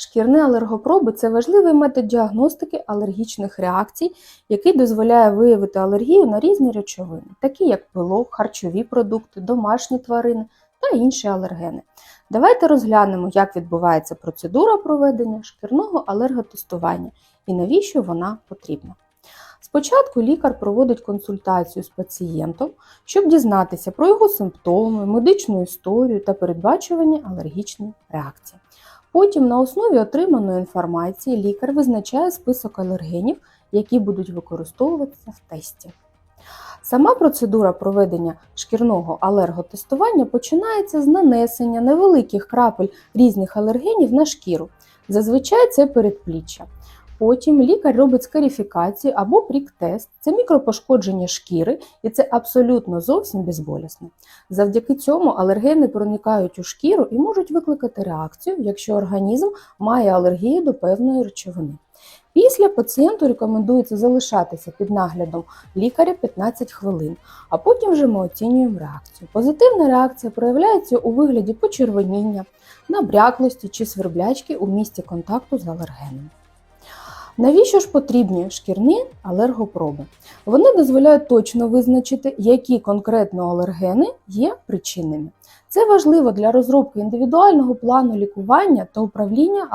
Шкірні алергопроби це важливий метод діагностики алергічних реакцій, який дозволяє виявити алергію на різні речовини, такі як пилок, харчові продукти, домашні тварини та інші алергени. Давайте розглянемо, як відбувається процедура проведення шкірного алерготестування і навіщо вона потрібна. Спочатку лікар проводить консультацію з пацієнтом, щоб дізнатися про його симптоми, медичну історію та передбачувані алергічні реакції. Потім на основі отриманої інформації лікар визначає список алергенів, які будуть використовуватися в тесті. Сама процедура проведення шкірного алерготестування починається з нанесення невеликих крапель різних алергенів на шкіру. Зазвичай це передпліччя. Потім лікар робить скарифікацію або прік-тест. Це мікропошкодження шкіри, і це абсолютно зовсім безболісно. Завдяки цьому алергени проникають у шкіру і можуть викликати реакцію, якщо організм має алергію до певної речовини. Після пацієнту рекомендується залишатися під наглядом лікаря 15 хвилин, а потім вже ми оцінюємо реакцію. Позитивна реакція проявляється у вигляді почервоніння, набряклості чи сверблячки у місці контакту з алергеном. Навіщо ж потрібні шкірні алергопроби? Вони дозволяють точно визначити, які конкретно алергени є причинними. Це важливо для розробки індивідуального плану лікування та управління